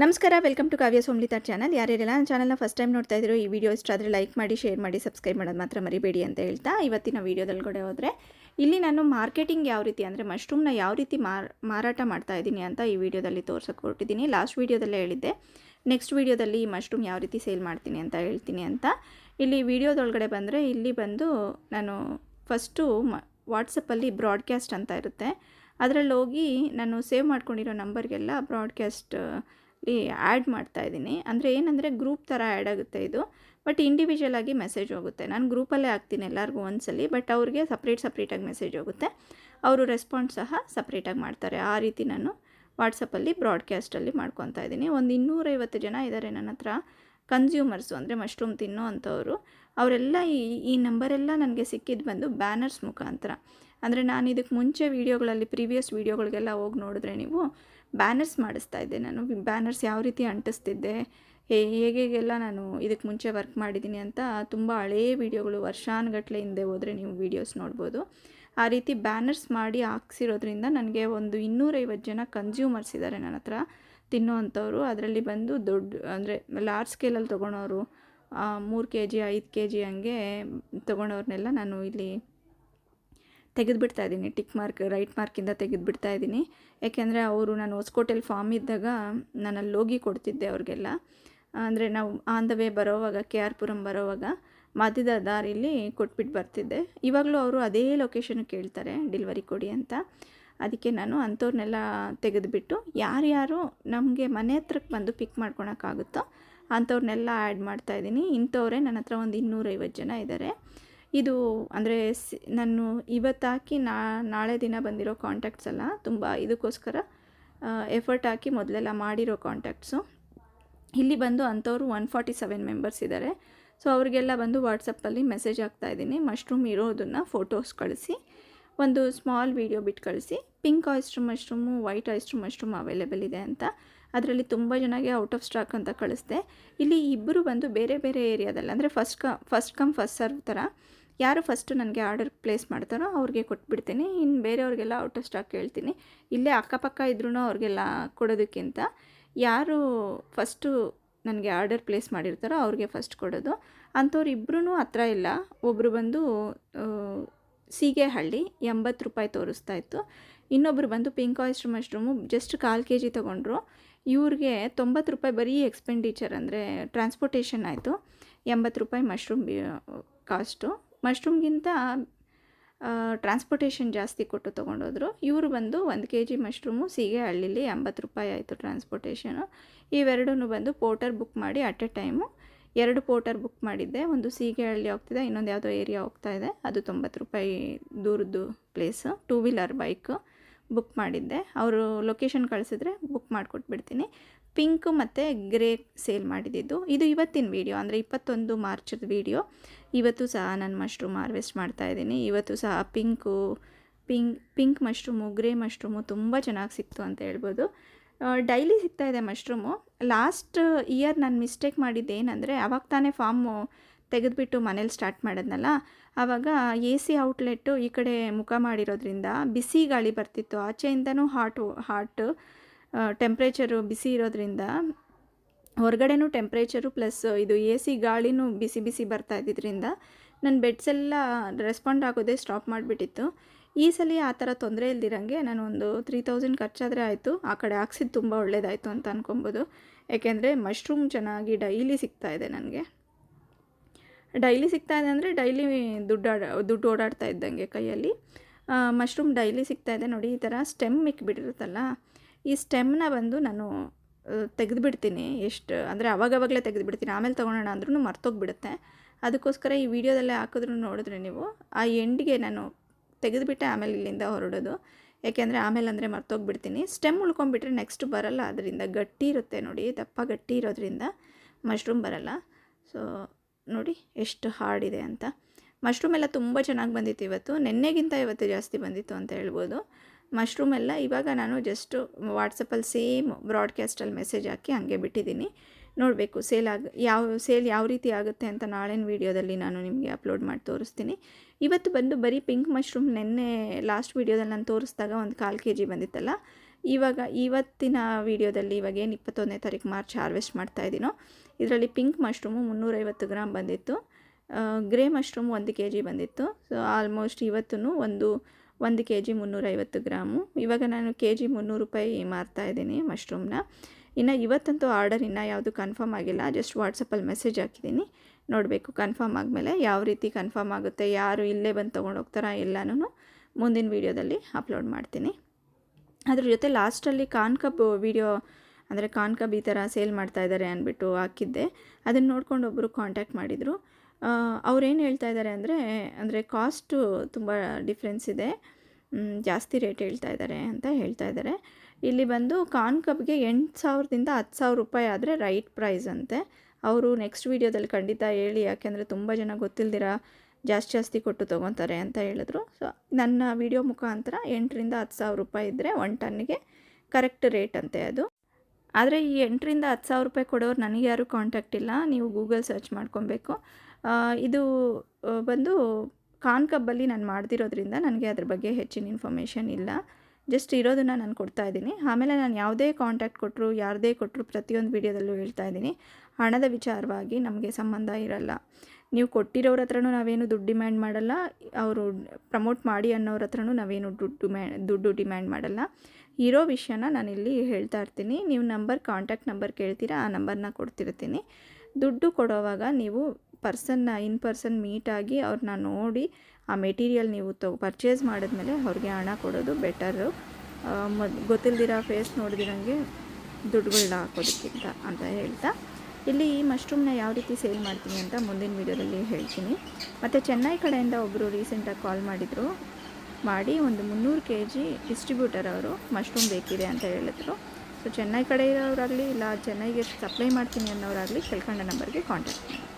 ನಮಸ್ಕಾರ welcome to Kavya Somalita channel ಯಾರ್ಯಾರೆಲ್ಲ ನನ್ನ ಚಾನಲ್ನ ಫಸ್ಟ್ ಟೈಮ್ ನೋಡ್ತಾ ಇದ್ರು ಈ ವಿಡಿಯೋ ಇಷ್ಟ ಆದರೆ ಲೈಕ್ ಮಾಡಿ ಶೇರ್ ಮಾಡಿ ಸಬ್ಸ್ಕ್ರೈಬ್ ಮಾಡೋದು ಮಾತ್ರ ಮರಿಬೇಡಿ ಅಂತ ಹೇಳ್ತಾ ಇವತ್ತಿನ ವೀಡಿಯೋದೊಳಗಡೆ ಹೋದರೆ, ಇಲ್ಲಿ ನಾನು ಮಾರ್ಕೆಟಿಂಗ್ ಯಾವ ರೀತಿ ಅಂದರೆ ಮಶ್ರೂಮ್ನ ಯಾವ ರೀತಿ ಮಾರ್, ಮಾರಾಟ ಮಾಡ್ತಾ ಇದ್ದೀನಿ ಅಂತ ಈ ವಿಡಿಯೋದಲ್ಲಿ ತೋರ್ಸೋಕೆ ಹೊರಟಿದ್ದೀನಿ ಲಾಸ್ಟ್ ವೀಡಿಯೋದಲ್ಲೇ ಹೇಳಿದ್ದೆ ನೆಕ್ಸ್ಟ್ ವೀಡಿಯೋದಲ್ಲಿ ಈ ಮಶ್ರೂಮ್ ಯಾವ ರೀತಿ ಸೇಲ್ ಮಾಡ್ತೀನಿ ಅಂತ ಹೇಳ್ತೀನಿ ಅಂತ. ಇಲ್ಲಿ ವಿಡಿಯೋದೊಳಗಡೆ ಬಂದರೆ, ಇಲ್ಲಿ ಬಂದು ನಾನು ಫಸ್ಟು ಮ ವಾಟ್ಸಪ್ಪಲ್ಲಿ ಬ್ರಾಡ್ಕ್ಯಾಸ್ಟ್ ಅಂತ ಇರುತ್ತೆ. ಅದರಲ್ಲಿ ಹೋಗಿ ನಾನು ಸೇವ್ ಮಾಡ್ಕೊಂಡಿರೋ ನಂಬರ್ಗೆಲ್ಲ ಬ್ರಾಡ್ಕ್ಯಾಸ್ಟ್ ಆ್ಯಡ್ ಮಾಡ್ತಾ ಇದ್ದೀನಿ. ಅಂದರೆ ಏನಂದರೆ ಗ್ರೂಪ್ ಥರ ಆ್ಯಡ್ ಆಗುತ್ತೆ ಇದು. ಬಟ್ ಇಂಡಿವಿಜುವಲ್ ಆಗಿ ಮೆಸೇಜ್ ಹೋಗುತ್ತೆ. ನಾನು ಗ್ರೂಪಲ್ಲೇ ಹಾಕ್ತೀನಿ ಎಲ್ಲರಿಗೂ ಒಂದ್ಸಲಿ, ಬಟ್ ಅವ್ರಿಗೆ ಸಪ್ರೇಟ್ ಸಪ್ರೇಟಾಗಿ ಮೆಸೇಜ್ ಹೋಗುತ್ತೆ. ಅವರು ರೆಸ್ಪಾನ್ಸ್ ಸಹ ಸಪ್ರೇಟಾಗಿ ಮಾಡ್ತಾರೆ. ಆ ರೀತಿ ನಾನು ವಾಟ್ಸಪ್ಪಲ್ಲಿ ಬ್ರಾಡ್ಕಾಸ್ಟಲ್ಲಿ ಮಾಡ್ಕೊತಾ ಇದ್ದೀನಿ. ಒಂದು ಇನ್ನೂರೈವತ್ತು ಜನ ಇದ್ದಾರೆ ನನ್ನ ಹತ್ರ. ಕನ್ಸ್ಯೂಮರ್ಸು ಅಂದರೆ ಮಶ್ರೂಮ್ ತಿನ್ನೋ ಅಂಥವ್ರು. ಅವರೆಲ್ಲ ಈ ಈ ನಂಬರೆಲ್ಲ ನನಗೆ ಸಿಕ್ಕಿದ್ದು ಬಂದು ಬ್ಯಾನರ್ಸ್ ಮುಖಾಂತರ. ಅಂದರೆ ನಾನು ಇದಕ್ಕೆ ಮುಂಚೆ ವೀಡಿಯೋಗಳಲ್ಲಿ, ಪ್ರೀವಿಯಸ್ ವೀಡಿಯೋಗಳಿಗೆಲ್ಲ ಹೋಗಿ ನೋಡಿದ್ರೆ ನೀವು ಬ್ಯಾನರ್ಸ್ ಮಾಡಿಸ್ತಾ ಇದ್ದೆ ನಾನು. ಬ್ಯಾನರ್ಸ್ ಯಾವ ರೀತಿ ಅಂಟಿಸ್ತಿದ್ದೆ ಹೇಗೆಲ್ಲ ನಾನು ಇದಕ್ಕೆ ಮುಂಚೆ ವರ್ಕ್ ಮಾಡಿದ್ದೀನಿ ಅಂತ ತುಂಬ ಹಳೇ ವೀಡಿಯೋಗಳು ವರ್ಷಾನುಗಟ್ಟಲೆ ಹಿಂದೆ ಹೋದರೆ ನೀವು ವೀಡಿಯೋಸ್ ನೋಡ್ಬೋದು. ಆ ರೀತಿ ಬ್ಯಾನರ್ಸ್ ಮಾಡಿ ಹಾಕ್ಸಿರೋದ್ರಿಂದ ನನಗೆ ಒಂದು ಇನ್ನೂರೈವತ್ತು ಜನ ಕನ್ಸ್ಯೂಮರ್ಸ್ ಇದ್ದಾರೆ ನನ್ನ ಹತ್ರ ತಿನ್ನೋ ಅಂಥವ್ರು ಅದರಲ್ಲಿ ಬಂದು ದೊಡ್ಡ, ಅಂದರೆ ಲಾರ್ಜ್ ಸ್ಕೇಲಲ್ಲಿ ತೊಗೊಳೋರು ಮೂರು ಕೆ ಜಿ ಐದು ಕೆ ಜಿ ಹಂಗೆ ತೊಗೊಳೋರ್ನೆಲ್ಲ ನಾನು ಇಲ್ಲಿ ತೆಗೆದುಬಿಡ್ತಾ ಇದ್ದೀನಿ. ಟಿಕ್ ಮಾರ್ಕ್ ರೈಟ್ ಮಾರ್ಕಿಂದ ತೆಗೆದುಬಿಡ್ತಾ ಇದ್ದೀನಿ. ಯಾಕೆಂದರೆ ಅವರು ನಾನು ಹೊಸಕೋಟೆಲಿ ಫಾರ್ಮ್ ಇದ್ದಾಗ ನಾನು ಅಲ್ಲಿ ಹೋಗಿ ಕೊಡ್ತಿದ್ದೆ ಅವ್ರಿಗೆಲ್ಲ. ಅಂದರೆ ನಾವು ಆನ್ ದ ವೇ ಬರೋವಾಗ ಕೆ ಆರ್ ಪುರಂ ಬರೋವಾಗ ಮಧ್ಯದ ದಾರಿಲಿ ಕೊಟ್ಬಿಟ್ಟು ಬರ್ತಿದ್ದೆ. ಇವಾಗಲೂ ಅವರು ಅದೇ ಲೊಕೇಶನ್ ಕೇಳ್ತಾರೆ ಡೆಲಿವರಿ ಕೊಡಿ ಅಂತ. ಅದಕ್ಕೆ ನಾನು ಅಂಥವ್ರನ್ನೆಲ್ಲ ತೆಗೆದುಬಿಟ್ಟು ಯಾರ್ಯಾರು ನಮಗೆ ಮನೆ ಹತ್ರಕ್ಕೆ ಬಂದು ಪಿಕ್ ಮಾಡ್ಕೊಳಕ್ಕಾಗುತ್ತೋ ಅಂಥವ್ರನ್ನೆಲ್ಲ ಆ್ಯಡ್ ಮಾಡ್ತಾಯಿದ್ದೀನಿ ಇಂಥವರೇ ನನ್ನ ಹತ್ರ ಒಂದು ಇನ್ನೂರೈವತ್ತು ಜನ ಇದ್ದಾರೆ. ಇದು ಅಂದರೆ ಸಿ, ನಾನು ಇವತ್ತು ಹಾಕಿ ನಾಳೆ ದಿನ ಬಂದಿರೋ ಕಾಂಟ್ಯಾಕ್ಟ್ಸ್ ಅಲ್ಲ ತುಂಬ ಇದಕ್ಕೋಸ್ಕರ ಎಫರ್ಟ್ ಹಾಕಿ ಮೊದಲೆಲ್ಲ ಮಾಡಿರೋ ಕಾಂಟ್ಯಾಕ್ಟ್ಸು ಇಲ್ಲಿ ಬಂದು ಅಂಥವ್ರು ಒನ್ ಫಾರ್ಟಿ ಸೆವೆನ್ ಮೆಂಬರ್ಸ್ ಇದ್ದಾರೆ ಸೊ ಅವರಿಗೆಲ್ಲ ಬಂದು ವಾಟ್ಸಪ್ಪಲ್ಲಿ ಮೆಸೇಜ್ ಹಾಕ್ತಾಯಿದ್ದೀನಿ ಮಶ್ರೂಮ್ ಇರೋದನ್ನು ಫೋಟೋಸ್ ಕಳಿಸಿ, ಒಂದು ಸ್ಮಾಲ್ ವೀಡಿಯೋ ಬಿಟ್ಟು ಕಳಿಸಿ. Pink oyster mushroom white oyster mushroom available ಇದೆ ಅಂತ. ಅದರಲ್ಲಿ ತುಂಬ ಜನಗೆ ಔಟ್ ಆಫ್ ಸ್ಟಾಕ್ ಅಂತ ಕಳಿಸ್ದೆ. ಇಲ್ಲಿ ಇಬ್ಬರು ಬಂದು ಬೇರೆ ಬೇರೆ ಏರಿಯಾದಲ್ಲಿ ಅಂದರೆ ಫಸ್ಟ್ ಕ ಫಸ್ಟ್ ಕಮ್ ಫಸ್ಟ್ ಸರ್ವ್ ಥರ ಯಾರು ಫಸ್ಟು ನನಗೆ ಆರ್ಡರ್ ಪ್ಲೇಸ್ ಮಾಡ್ತಾರೋ ಅವ್ರಿಗೆ ಕೊಟ್ಬಿಡ್ತೀನಿ. ಇನ್ನು ಬೇರೆಯವ್ರಿಗೆಲ್ಲ ಔಟ್ ಆಫ್ ಸ್ಟಾಕ್ ಹೇಳ್ತೀನಿ. ಇಲ್ಲೇ ಅಕ್ಕಪಕ್ಕ ಇದ್ರೂ ಅವ್ರಿಗೆಲ್ಲ ಕೊಡೋದಕ್ಕಿಂತ ಯಾರು ಫಸ್ಟು ನನಗೆ ಆರ್ಡರ್ ಪ್ಲೇಸ್ ಮಾಡಿರ್ತಾರೋ ಅವ್ರಿಗೆ ಫಸ್ಟ್ ಕೊಡೋದು. ಅಂಥವ್ರು ಇಬ್ಬರೂ ಹತ್ರ ಇಲ್ಲ. ಒಬ್ಬರು ಬಂದು ಸೀಗೆಹಳ್ಳಿ ಎಂಬತ್ತು ರೂಪಾಯಿ ತೋರಿಸ್ತಾ ಇತ್ತು. ಇನ್ನೊಬ್ಬರು ಬಂದು ಪಿಂಕ್ ಆಯಿಸ್ಟ್ರ್ ಮಶ್ರೂಮು ಜಸ್ಟ್ ಕಾಲು ಕೆ ಜಿ ತೊಗೊಂಡ್ರು. ಇವ್ರಿಗೆ ತೊಂಬತ್ತು ರೂಪಾಯಿ ಬರೀ ಎಕ್ಸ್ಪೆಂಡಿಚರ್ ಅಂದರೆ ಟ್ರಾನ್ಸ್ಪೋರ್ಟೇಷನ್ ಆಯಿತು. ಎಂಬತ್ತು ರೂಪಾಯಿ ಮಶ್ರೂಮ್ ಕಾಸ್ಟು ಮಶ್ರೂಮ್ಗಿಂತ ಟ್ರಾನ್ಸ್ಪೋರ್ಟೇಷನ್ ಜಾಸ್ತಿ ಕೊಟ್ಟು ತೊಗೊಂಡೋದ್ರು. ಇವರು ಬಂದು ಒಂದು ಕೆ ಜಿ ಮಶ್ರೂಮು, ಸೀಗೆ, ಹಳ್ಳಿಲಿ ಎಂಬತ್ತು ರೂಪಾಯಿ ಆಯಿತು ಟ್ರಾನ್ಸ್ಪೋರ್ಟೇಷನು ಇವೆರಡೂ ಬಂದು ಪೋರ್ಟರ್ ಬುಕ್ ಮಾಡಿ ಅಟ್ ಎ ಟೈಮು ಎರಡು ಪೋರ್ಟರ್ ಬುಕ್ ಮಾಡಿದ್ದೆ. ಒಂದು ಸೀಗೆ ಹಳ್ಳಿ ಹೋಗ್ತಿದೆ, ಇನ್ನೊಂದು ಯಾವುದೋ ಏರಿಯಾ ಹೋಗ್ತಾ ಇದೆ. ಅದು ತೊಂಬತ್ತು ರೂಪಾಯಿ ದೂರದ್ದು place two wheeler bike book ಮಾಡಿದ್ದೆ. ಅವರು ಲೊಕೇಶನ್ ಕಳಿಸಿದ್ರೆ ಬುಕ್ ಮಾಡಿಕೊಟ್ಬಿಡ್ತೀನಿ. ಪಿಂಕ್ ಮತ್ತು ಗ್ರೇ ಸೇಲ್ ಮಾಡಿದ್ದು. ಇದು ಇವತ್ತಿನ ವೀಡಿಯೋ ಅಂದರೆ ಇಪ್ಪತ್ತೊಂದು ಮಾರ್ಚದ ವೀಡಿಯೋ ಇವತ್ತು ಸಹ ನಾನು ಮಶ್ರೂಮ್ ಹಾರ್ವೆಸ್ಟ್ ಮಾಡ್ತಾಯಿದ್ದೀನಿ ಇವತ್ತು ಸಹ pink pink pink mushroom, grey mushroom ತುಂಬ ಚೆನ್ನಾಗಿ ಸಿಕ್ತು ಅಂತ ಹೇಳ್ಬೋದು. ಡೈಲಿ ಸಿಗ್ತಾ ಇದೆ ಮಶ್ರೂಮು. ಲಾಸ್ಟ್ ಇಯರ್ ನಾನು ಮಿಸ್ಟೇಕ್ ಮಾಡಿದ್ದು ಏನಂದರೆ ಅವಾಗ ತಾನೇ ಫಾರ್ಮು ತೆಗೆದುಬಿಟ್ಟು ಮನೇಲಿ ಸ್ಟಾರ್ಟ್ ಮಾಡಿದ್ನಲ್ಲ ಆವಾಗ ಎ ಸಿ ಔಟ್ಲೆಟ್ಟು ಈ ಕಡೆ ಮುಖ ಮಾಡಿರೋದ್ರಿಂದ ಬಿಸಿ ಗಾಳಿ ಬರ್ತಿತ್ತು. ಆಚೆಯಿಂದನೂ ಹಾಟು, ಹಾಟ್ ಟೆಂಪ್ರೇಚರು ಬಿಸಿ ಇರೋದ್ರಿಂದ ಹೊರಗಡೆನೂ ಟೆಂಪ್ರೇಚರು ಪ್ಲಸ್ ಇದು ಎ ಸಿ ಗಾಳಿನೂ ಬಿಸಿ ಬಿಸಿ ಬರ್ತಾ ಇದ್ದಿದ್ದರಿಂದ ನನ್ನ ಬೆಡ್ಸ್ ಎಲ್ಲ ರೆಸ್ಪಾಂಡ್ ಆಗೋದೇ ಸ್ಟಾಪ್ ಮಾಡಿಬಿಟ್ಟಿತ್ತು. ಈ ಸಲ ಆ ಥರ ತೊಂದರೆ ಇಲ್ದಿರಂಗೆ ನಾನು ಒಂದು ತ್ರೀ ತೌಸಂಡ್ ಖರ್ಚಾದರೆ ಆಯಿತು. ಆ ಕಡೆ ಹಾಕ್ಸಿದ್ದು ತುಂಬ ಒಳ್ಳೇದಾಯಿತು ಅಂತ ಅನ್ಕೊಬೋದು. ಯಾಕೆಂದರೆ ಮಶ್ರೂಮ್ ಚೆನ್ನಾಗಿ ಡೈಲಿ ಸಿಗ್ತಾ ಇದೆ ನನಗೆ. ಡೈಲಿ ಸಿಗ್ತಾ ಇದೆ ಅಂದರೆ ಡೈಲಿ ದುಡ್ಡು ದುಡ್ಡು ಓಡಾಡ್ತಾ ಇದ್ದಂಗೆ ಕೈಯಲ್ಲಿ. ಮಶ್ರೂಮ್ ಡೈಲಿ ಸಿಗ್ತಾ ಇದೆ ನೋಡಿ, ಈ ಥರ ಸ್ಟೆಮ್ ಇಕ್ಬಿಟ್ಟಿರುತ್ತಲ್ಲ ಈ ಸ್ಟೆಮ್ನ ಬಂದು ನಾನು ತೆಗೆದುಬಿಡ್ತೀನಿ. ಎಷ್ಟು, ಅಂದರೆ ಅವಾಗವಾಗಲೇ ತೆಗೆದುಬಿಡ್ತೀನಿ. ಆಮೇಲೆ ತೊಗೊಳೋಣ ಅಂದ್ರೂ ಮರ್ತೋಗ್ಬಿಡುತ್ತೆ. ಅದಕ್ಕೋಸ್ಕರ ಈ ವಿಡಿಯೋದಲ್ಲೇ ಹಾಕಿದ್ರು ನೋಡಿದ್ರೆ ನೀವು. ಆ ಎಂಡಿಗೆ ನಾನು ತೆಗೆದುಬಿಟ್ಟೆ ಆಮೇಲೆ ಇಲ್ಲಿಂದ ಹೊರಡೋದು. ಯಾಕೆಂದರೆ ಆಮೇಲೆ ಅಂದರೆ ಮರ್ತೋಗ್ಬಿಡ್ತೀನಿ. ಸ್ಟೆಮ್ ಉಳ್ಕೊಂಬಿಟ್ರೆ ನೆಕ್ಸ್ಟ್ ಬರಲ್ಲ. ಅದರಿಂದ ಗಟ್ಟಿ ಇರುತ್ತೆ ನೋಡಿ. ದಪ್ಪ ಗಟ್ಟಿ ಇರೋದ್ರಿಂದ ಮಶ್ರೂಮ್ ಬರಲ್ಲ. ಸೊ, ನೋಡಿ ಎಷ್ಟು ಇದೆ ಅಂತ. ಮಶ್ರೂಮ್ ಎಲ್ಲ ತುಂಬ ಚೆನ್ನಾಗಿ ಬಂದಿತ್ತು ಇವತ್ತು. ನೆನ್ನೆಗಿಂತ ಇವತ್ತು ಜಾಸ್ತಿ ಬಂದಿತ್ತು ಅಂತ ಹೇಳ್ಬೋದು. ಮಶ್ರೂಮ್ ಎಲ್ಲ ಇವಾಗ ನಾನು ಜಸ್ಟು ವಾಟ್ಸಪ್ಪಲ್ಲಿ ಸೇಮ್ ಬ್ರಾಡ್ಕ್ಯಾಸ್ಟಲ್ಲಿ ಮೆಸೇಜ್ ಹಾಕಿ ಹಾಗೆ ಬಿಟ್ಟಿದ್ದೀನಿ. ನೋಡಬೇಕು ಸೇಲ್ ಆಗ, ಯಾವ ಸೇಲ್ ಯಾವ ರೀತಿ ಆಗುತ್ತೆ ಅಂತ ನಾಳಿನ ವೀಡಿಯೋದಲ್ಲಿ ನಾನು ನಿಮಗೆ ಅಪ್ಲೋಡ್ ಮಾಡಿ ತೋರಿಸ್ತೀನಿ. ಇವತ್ತು ಬಂದು ಬರೀ ಪಿಂಕ್ ಮಶ್ರೂಮ್ ನೆನ್ನೆ ಲಾಸ್ಟ್ ವೀಡಿಯೋದಲ್ಲಿ ನಾನು ತೋರಿಸಿದಾಗ ಒಂದು ಕಾಲು ಕೆ ಜಿ ಬಂದಿತ್ತಲ್ಲ. ಇವಾಗ ಇವತ್ತಿನ ವೀಡಿಯೋದಲ್ಲಿ ಇವಾಗ ಏನು ಇಪ್ಪತ್ತೊಂದನೇ ತಾರೀಕು ಮಾರ್ಚ್ ಹಾರ್ವೆಸ್ಟ್ ಮಾಡ್ತಾ ಇದ್ದೀನೋ ಇದರಲ್ಲಿ ಪಿಂಕ್ ಮಶ್ರೂಮು ಮುನ್ನೂರೈವತ್ತು ಗ್ರಾಮ್ ಬಂದಿತ್ತು. ಗ್ರೇ ಮಶ್ರೂಮ್ ಒಂದು ಕೆ ಜಿ ಬಂದಿತ್ತು. ಸೊ ಆಲ್ಮೋಸ್ಟ್ ಇವತ್ತೂ ಒಂದು ಒಂದು ಕೆ ಜಿ ಮುನ್ನೂರೈವತ್ತು ಗ್ರಾಮು. ಇವಾಗ ನಾನು ಕೆ ಜಿ ಮುನ್ನೂರು ರೂಪಾಯಿ ಮಾರ್ತಾ ಇದ್ದೀನಿ ಮಶ್ರೂಮ್ನ. ಇನ್ನು ಇವತ್ತಂತೂ ಆರ್ಡರ್ ಇನ್ನೂ ಯಾವುದು ಕನ್ಫರ್ಮ್ ಆಗಿಲ್ಲ. ಜಸ್ಟ್ ವಾಟ್ಸಪ್ಪಲ್ಲಿ ಮೆಸೇಜ್ ಹಾಕಿದ್ದೀನಿ. ನೋಡಬೇಕು, ಕನ್ಫರ್ಮ್ ಆದಮೇಲೆ ಯಾವ ರೀತಿ ಕನ್ಫರ್ಮ್ ಆಗುತ್ತೆ, ಯಾರು ಇಲ್ಲೇ ಬಂದು ತೊಗೊಂಡು ಹೋಗ್ತಾರಾ ಎಲ್ಲನೂ ಮುಂದಿನ ವೀಡಿಯೋದಲ್ಲಿ ಅಪ್ಲೋಡ್ ಮಾಡ್ತೀನಿ. ಅದ್ರ ಜೊತೆ ಲಾಸ್ಟಲ್ಲಿ ಕಾನ್ ಕಪ್ ವೀಡಿಯೋ, ಅಂದರೆ ಕಾನ್ ಕಬ್ ಈ ಥರ ಸೇಲ್ ಮಾಡ್ತಾ ಇದ್ದಾರೆ ಅಂದ್ಬಿಟ್ಟು ಹಾಕಿದ್ದೆ. ಅದನ್ನು ನೋಡ್ಕೊಂಡು ಒಬ್ಬರು ಕಾಂಟ್ಯಾಕ್ಟ್ ಮಾಡಿದರು. ಅವ್ರೇನು ಹೇಳ್ತಾ ಇದ್ದಾರೆ ಅಂದರೆ ಅಂದರೆ ಕಾಸ್ಟು ತುಂಬ ಡಿಫ್ರೆನ್ಸ್ ಇದೆ. ಜಾಸ್ತಿ ರೇಟ್ ಹೇಳ್ತಾ ಇದ್ದಾರೆ ಅಂತ ಹೇಳ್ತಾ ಇದ್ದಾರೆ ಇಲ್ಲಿ ಬಂದು ಕಾನ್ ಕಪ್ಗೆ ಎಂಟು ಸಾವಿರದಿಂದ ಹತ್ತು ಸಾವಿರ ರೂಪಾಯಿ ಆದರೆ ರೈಟ್ ಪ್ರೈಸ್ ಅಂತೆ. ಅವರು ನೆಕ್ಸ್ಟ್ ವೀಡಿಯೋದಲ್ಲಿ ಖಂಡಿತ ಹೇಳಿ, ಯಾಕೆಂದರೆ ತುಂಬ ಜನ ಗೊತ್ತಿಲ್ದಿರ ಜಾಸ್ತಿ ಜಾಸ್ತಿ ಕೊಟ್ಟು ತೊಗೊತಾರೆ ಅಂತ ಹೇಳಿದ್ರು. ಸೊ ನನ್ನ ವಿಡಿಯೋ ಮುಖಾಂತರ ಎಂಟರಿಂದ ಹತ್ತು ಸಾವಿರ ರೂಪಾಯಿ ಇದ್ದರೆ ಒನ್ ಟನ್ನಿಗೆ ಕರೆಕ್ಟ್ ರೇಟ್ ಅಂತೆ ಅದು. ಆದರೆ ಈ ಎಂಟರಿಂದ ಹತ್ತು ಸಾವಿರ ರೂಪಾಯಿ ಕೊಡೋರು ನನಗೆ ಯಾರೂ ಕಾಂಟ್ಯಾಕ್ಟ್ ಇಲ್ಲ. ನೀವು ಗೂಗಲ್ ಸರ್ಚ್ ಮಾಡ್ಕೊಬೇಕು. ಇದು ಬಂದು ಕಾನ್ ಕಬ್ಬಲ್ಲಿ ನಾನು ಮಾಡ್ತಿರೋದ್ರಿಂದ ನನಗೆ ಅದ್ರ ಬಗ್ಗೆ ಹೆಚ್ಚಿನ ಇನ್ಫಾರ್ಮೇಷನ್ ಇಲ್ಲ. ಜಸ್ಟ್ ಇರೋದನ್ನು ನಾನು ಕೊಡ್ತಾ ಇದ್ದೀನಿ. ಆಮೇಲೆ ನಾನು ಯಾವುದೇ ಕಾಂಟ್ಯಾಕ್ಟ್ ಕೊಟ್ಟರು ಯಾರದೇ ಕೊಟ್ಟರು ಪ್ರತಿಯೊಂದು ವಿಡಿಯೋದಲ್ಲೂ ಹೇಳ್ತಾ ಇದ್ದೀನಿ. ಹಣದ ವಿಚಾರವಾಗಿ ನಮಗೆ ಸಂಬಂಧ ಇರಲ್ಲ. ನೀವು ಕೊಟ್ಟಿರೋರ ಹತ್ರನೂ ನಾವೇನು ದುಡ್ಡು ಡಿಮ್ಯಾಂಡ್ ಮಾಡಲ್ಲ. ಅವರು ಪ್ರಮೋಟ್ ಮಾಡಿ ಅನ್ನೋರ ಹತ್ರನೂ ನಾವೇನು ದುಡ್ಡು ದುಡ್ಡು ಡಿಮ್ಯಾಂಡ್ ಮಾಡಲ್ಲ. ಇರೋ ವಿಷಯನ ನಾನಿಲ್ಲಿ ಹೇಳ್ತಾ ಇರ್ತೀನಿ. ನೀವು ನಂಬರ್ ಕಾಂಟ್ಯಾಕ್ಟ್ ನಂಬರ್ ಕೇಳ್ತೀರಾ, ಆ ನಂಬರ್ನ ಕೊಡ್ತಿರ್ತೀನಿ. ದುಡ್ಡು ಕೊಡೋವಾಗ ನೀವು ಪರ್ಸನ್ನ, ಇನ್ ಪರ್ಸನ್ ಮೀಟಾಗಿ ಅವ್ರನ್ನ ನೋಡಿ ಆ ಮೆಟೀರಿಯಲ್ ನೀವು ತೊ, ಪರ್ಚೇಸ್ ಮಾಡಿದ್ಮೇಲೆ ಅವ್ರಿಗೆ ಹಣ ಕೊಡೋದು ಬೆಟರು. ಮೊದ್, ಗೊತ್ತಿಲ್ದಿರೋ ಫೇಸ್ ನೋಡಿದಿರಂಗೆ ದುಡ್ಡುಗಳನ್ನ ಹಾಕೋದಕ್ಕಿಂತ ಅಂತ ಹೇಳ್ತಾ. ಇಲ್ಲಿ ಈ ಮಶ್ರೂಮ್ನ ಯಾವ ರೀತಿ ಸೇಲ್ ಮಾಡ್ತೀನಿ ಅಂತ ಮುಂದಿನ ವೀಡಿಯೋದಲ್ಲಿ ಹೇಳ್ತೀನಿ. ಮತ್ತು ಚೆನ್ನೈ ಕಡೆಯಿಂದ ಒಬ್ಬರು ರೀಸೆಂಟಾಗಿ ಕಾಲ್ ಮಾಡಿದರು. ಮಾಡಿ ಒಂದು ಮುನ್ನೂರು ಕೆ ಜಿ ಡಿಸ್ಟ್ರಿಬ್ಯೂಟರ್ ಅವರು ಮಶ್ರೂಮ್ ಬೇಕಿದೆ ಅಂತ ಹೇಳಿದ್ರು. ಸೊ, ಚೆನ್ನೈ ಕಡೆ ಇರೋರಾಗಲಿ ಇಲ್ಲ ಚೆನ್ನೈಗೆ ಸಪ್ಲೈ ಮಾಡ್ತೀನಿ ಅನ್ನೋರಾಗಲಿ ಕೆಲ್ಕಂಡ ನಂಬರ್ಗೆ ಕಾಂಟ್ಯಾಕ್ಟ್ ಮಾಡಿ.